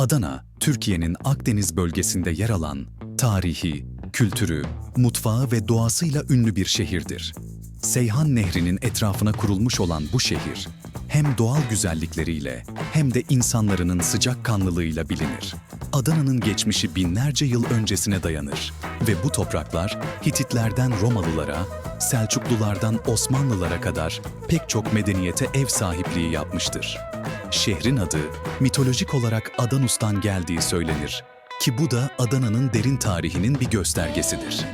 Adana, Türkiye'nin Akdeniz bölgesinde yer alan tarihi, kültürü, mutfağı ve doğasıyla ünlü bir şehirdir. Seyhan Nehri'nin etrafına kurulmuş olan bu şehir, hem doğal güzellikleriyle hem de insanların sıcakkanlılığıyla bilinir. Adana'nın geçmişi binlerce yıl öncesine dayanır ve bu topraklar Hititlerden Romalılara, Selçuklulardan Osmanlılara kadar pek çok medeniyete ev sahipliği yapmıştır. Şehrin adı mitolojik olarak Adanus'tan geldiği söylenir ki bu da Adana'nın derin tarihinin bir göstergesidir.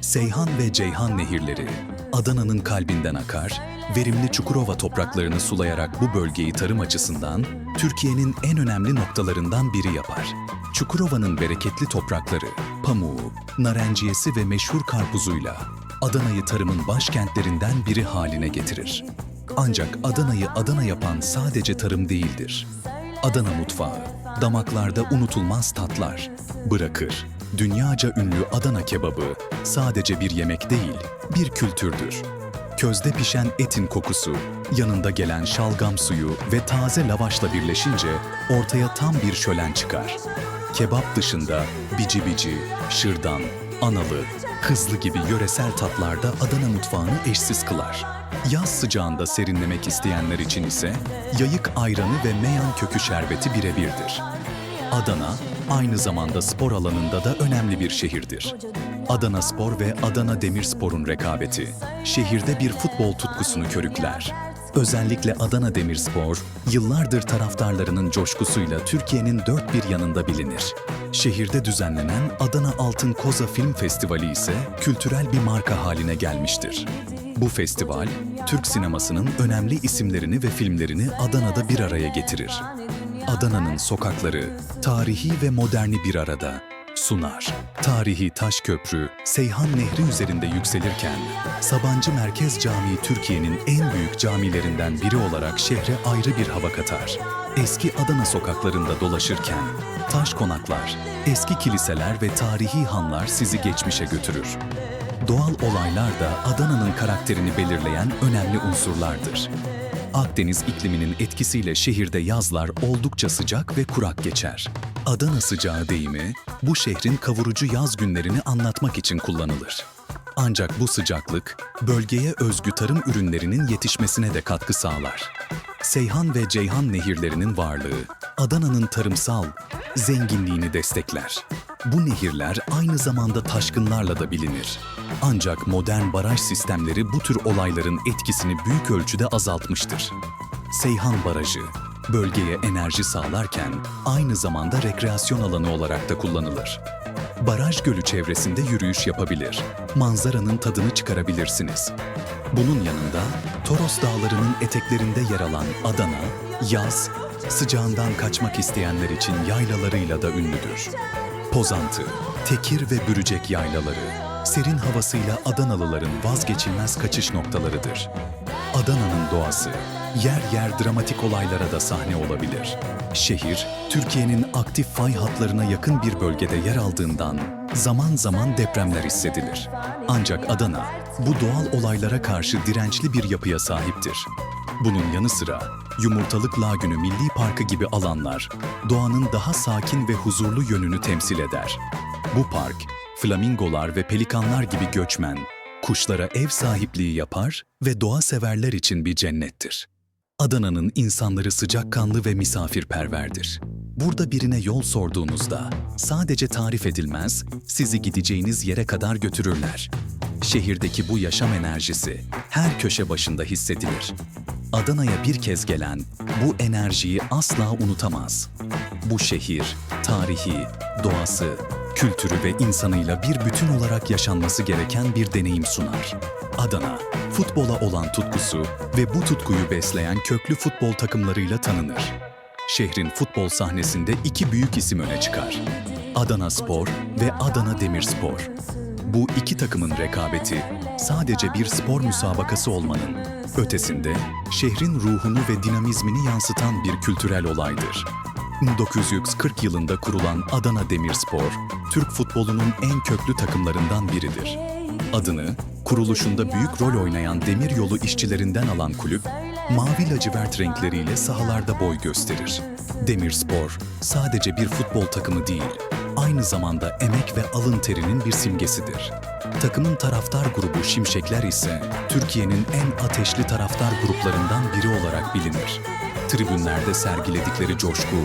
Seyhan ve Ceyhan nehirleri Adana'nın kalbinden akar, verimli Çukurova topraklarını sulayarak bu bölgeyi tarım açısından Türkiye'nin en önemli noktalarından biri yapar. Çukurova'nın bereketli toprakları, pamuğu, narenciyesi ve meşhur karpuzuyla Adana'yı tarımın başkentlerinden biri haline getirir. Ancak Adana'yı Adana yapan sadece tarım değildir. Adana mutfağı, damaklarda unutulmaz tatlar bırakır. Dünyaca ünlü Adana kebabı sadece bir yemek değil, bir kültürdür. Közde pişen etin kokusu, yanında gelen şalgam suyu ve taze lavaşla birleşince ortaya tam bir şölen çıkar. Kebap dışında bici bici, şırdan, analı, kızlı gibi yöresel tatlarda Adana mutfağını eşsiz kılar. Yaz sıcağında serinlemek isteyenler için ise yayık ayranı ve meyan kökü şerbeti birebirdir. Adana, aynı zamanda spor alanında da önemli bir şehirdir. Adana Spor ve Adana Demirspor'un rekabeti, şehirde bir futbol tutkusunu körükler. Özellikle Adana Demirspor, yıllardır taraftarlarının coşkusuyla Türkiye'nin dört bir yanında bilinir. Şehirde düzenlenen Adana Altın Koza Film Festivali ise kültürel bir marka haline gelmiştir. Bu festival, Türk sinemasının önemli isimlerini ve filmlerini Adana'da bir araya getirir. Adana'nın sokakları, tarihi ve moderni bir arada sunar. Tarihi taş köprü, Seyhan Nehri üzerinde yükselirken, Sabancı Merkez Camii Türkiye'nin en büyük camilerinden biri olarak şehre ayrı bir hava katar. Eski Adana sokaklarında dolaşırken, taş konaklar, eski kiliseler ve tarihi hanlar sizi geçmişe götürür. Doğal olaylar da Adana'nın karakterini belirleyen önemli unsurlardır. Akdeniz ikliminin etkisiyle şehirde yazlar oldukça sıcak ve kurak geçer. Adana sıcağı deyimi bu şehrin kavurucu yaz günlerini anlatmak için kullanılır. Ancak bu sıcaklık bölgeye özgü tarım ürünlerinin yetişmesine de katkı sağlar. Seyhan ve Ceyhan nehirlerinin varlığı Adana'nın tarımsal zenginliğini destekler. Bu nehirler aynı zamanda taşkınlarla da bilinir. Ancak modern baraj sistemleri bu tür olayların etkisini büyük ölçüde azaltmıştır. Seyhan Barajı, bölgeye enerji sağlarken aynı zamanda rekreasyon alanı olarak da kullanılır. Baraj gölü çevresinde yürüyüş yapabilir, manzaranın tadını çıkarabilirsiniz. Bunun yanında Toros Dağları'nın eteklerinde yer alan Adana, yaz, sıcağından kaçmak isteyenler için yaylalarıyla da ünlüdür. Pozantı, Tekir ve Bürücek yaylaları, serin havasıyla Adanalıların vazgeçilmez kaçış noktalarıdır. Adana'nın doğası, yer yer dramatik olaylara da sahne olabilir. Şehir, Türkiye'nin aktif fay hatlarına yakın bir bölgede yer aldığından zaman zaman depremler hissedilir. Ancak Adana, bu doğal olaylara karşı dirençli bir yapıya sahiptir. Bunun yanı sıra Yumurtalık Lagünü Milli Parkı gibi alanlar doğanın daha sakin ve huzurlu yönünü temsil eder. Bu park, flamingolar ve pelikanlar gibi göçmen, kuşlara ev sahipliği yapar ve doğa severler için bir cennettir. Adana'nın insanları sıcakkanlı ve misafirperverdir. Burada birine yol sorduğunuzda sadece tarif edilmez, sizi gideceğiniz yere kadar götürürler. Şehirdeki bu yaşam enerjisi her köşe başında hissedilir. Adana'ya bir kez gelen bu enerjiyi asla unutamaz. Bu şehir, tarihi, doğası, kültürü ve insanıyla bir bütün olarak yaşanması gereken bir deneyim sunar. Adana, futbola olan tutkusu ve bu tutkuyu besleyen köklü futbol takımlarıyla tanınır. Şehrin futbol sahnesinde iki büyük isim öne çıkar. Adana Spor ve Adana Demirspor. Bu iki takımın rekabeti sadece bir spor müsabakası olmanın ötesinde şehrin ruhunu ve dinamizmini yansıtan bir kültürel olaydır. 1940 yılında kurulan Adana Demirspor, Türk futbolunun en köklü takımlarından biridir. Adını kuruluşunda büyük rol oynayan demiryolu işçilerinden alan kulüp, mavi lacivert renkleriyle sahalarda boy gösterir. Demirspor sadece bir futbol takımı değil, aynı zamanda emek ve alın terinin bir simgesidir. Takımın taraftar grubu Şimşekler ise Türkiye'nin en ateşli taraftar gruplarından biri olarak bilinir. Tribünlerde sergiledikleri coşku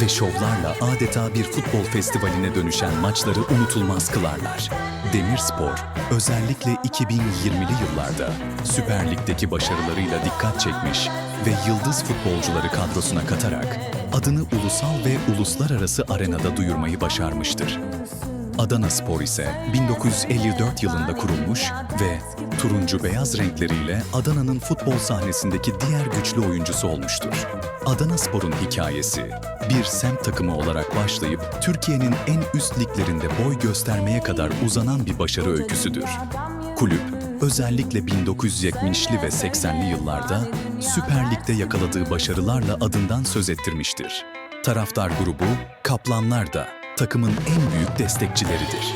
ve şovlarla adeta bir futbol festivaline dönüşen maçları unutulmaz kılarlar. Demirspor, özellikle 2020'li yıllarda Süper Lig'deki başarılarıyla dikkat çekmiş ve yıldız futbolcuları kadrosuna katarak adını ulusal ve uluslararası arenada duyurmayı başarmıştır. Adana Spor ise 1954 yılında kurulmuş ve turuncu beyaz renkleriyle Adana'nın futbol sahnesindeki diğer güçlü oyuncusu olmuştur. Adana Spor'un hikayesi bir semt takımı olarak başlayıp Türkiye'nin en üst liglerinde boy göstermeye kadar uzanan bir başarı öyküsüdür. Kulüp özellikle 1970'li ve 80'li yıllarda Süper Lig'de yakaladığı başarılarla adından söz ettirmiştir. Taraftar grubu Kaplanlar da takımın en büyük destekçileridir.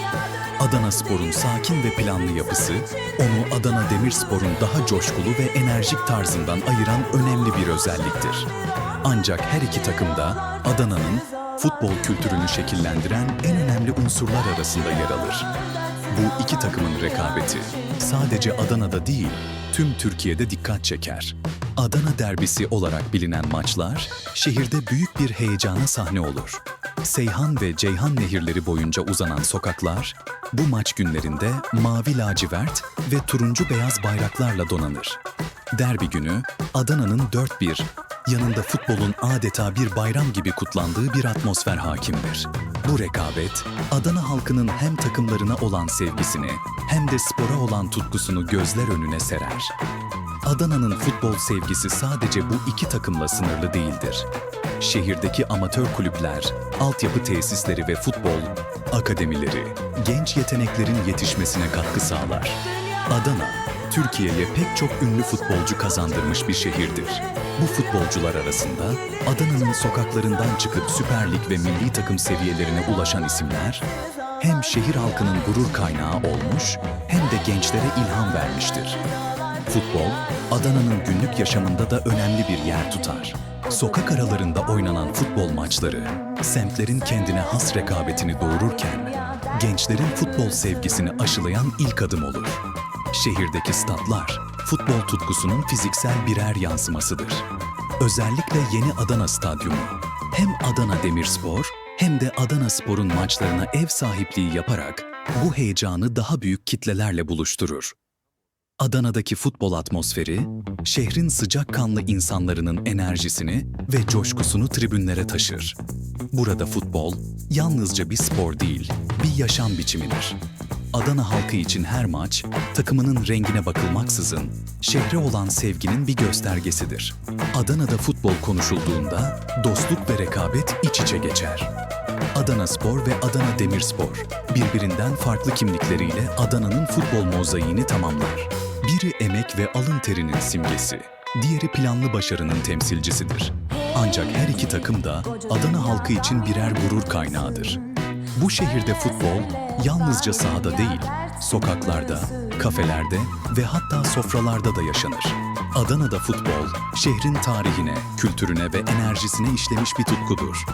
Adana Spor'un sakin ve planlı yapısı, onu Adana Demirspor'un daha coşkulu ve enerjik tarzından ayıran önemli bir özelliktir. Ancak her iki takım da Adana'nın futbol kültürünü şekillendiren en önemli unsurlar arasında yer alır. Bu iki takımın rekabeti sadece Adana'da değil, tüm Türkiye'de dikkat çeker. Adana derbisi olarak bilinen maçlar şehirde büyük bir heyecana sahne olur. Seyhan ve Ceyhan nehirleri boyunca uzanan sokaklar bu maç günlerinde mavi lacivert ve turuncu beyaz bayraklarla donanır. Derbi günü Adana'nın dört bir yanında futbolun adeta bir bayram gibi kutlandığı bir atmosfer hakimdir. Bu rekabet, Adana halkının hem takımlarına olan sevgisini hem de spora olan tutkusunu gözler önüne serer. Adana'nın futbol sevgisi sadece bu iki takımla sınırlı değildir. Şehirdeki amatör kulüpler, altyapı tesisleri ve futbol akademileri genç yeteneklerin yetişmesine katkı sağlar. Adana, Türkiye'ye pek çok ünlü futbolcu kazandırmış bir şehirdir. Bu futbolcular arasında Adana'nın sokaklarından çıkıp Süper Lig ve milli takım seviyelerine ulaşan isimler hem şehir halkının gurur kaynağı olmuş hem de gençlere ilham vermiştir. Futbol, Adana'nın günlük yaşamında da önemli bir yer tutar. Sokak aralarında oynanan futbol maçları, semtlerin kendine has rekabetini doğururken, gençlerin futbol sevgisini aşılayan ilk adım olur. Şehirdeki statlar, futbol tutkusunun fiziksel birer yansımasıdır. Özellikle yeni Adana Stadyumu, hem Adana Demirspor hem de Adana Spor'un maçlarına ev sahipliği yaparak bu heyecanı daha büyük kitlelerle buluşturur. Adana'daki futbol atmosferi, şehrin sıcakkanlı insanların enerjisini ve coşkusunu tribünlere taşır. Burada futbol yalnızca bir spor değil, bir yaşam biçimidir. Adana halkı için her maç, takımının rengine bakılmaksızın, şehre olan sevginin bir göstergesidir. Adana'da futbol konuşulduğunda dostluk ve rekabet iç içe geçer. Adana Spor ve Adana Demirspor birbirinden farklı kimlikleriyle Adana'nın futbol mozaiğini tamamlar. Biri emek ve alın terinin simgesi, diğeri planlı başarının temsilcisidir. Ancak her iki takım da Adana halkı için birer gurur kaynağıdır. Bu şehirde futbol yalnızca sahada değil, sokaklarda, kafelerde ve hatta sofralarda da yaşanır. Adana'da futbol, şehrin tarihine, kültürüne ve enerjisine işlemiş bir tutkudur.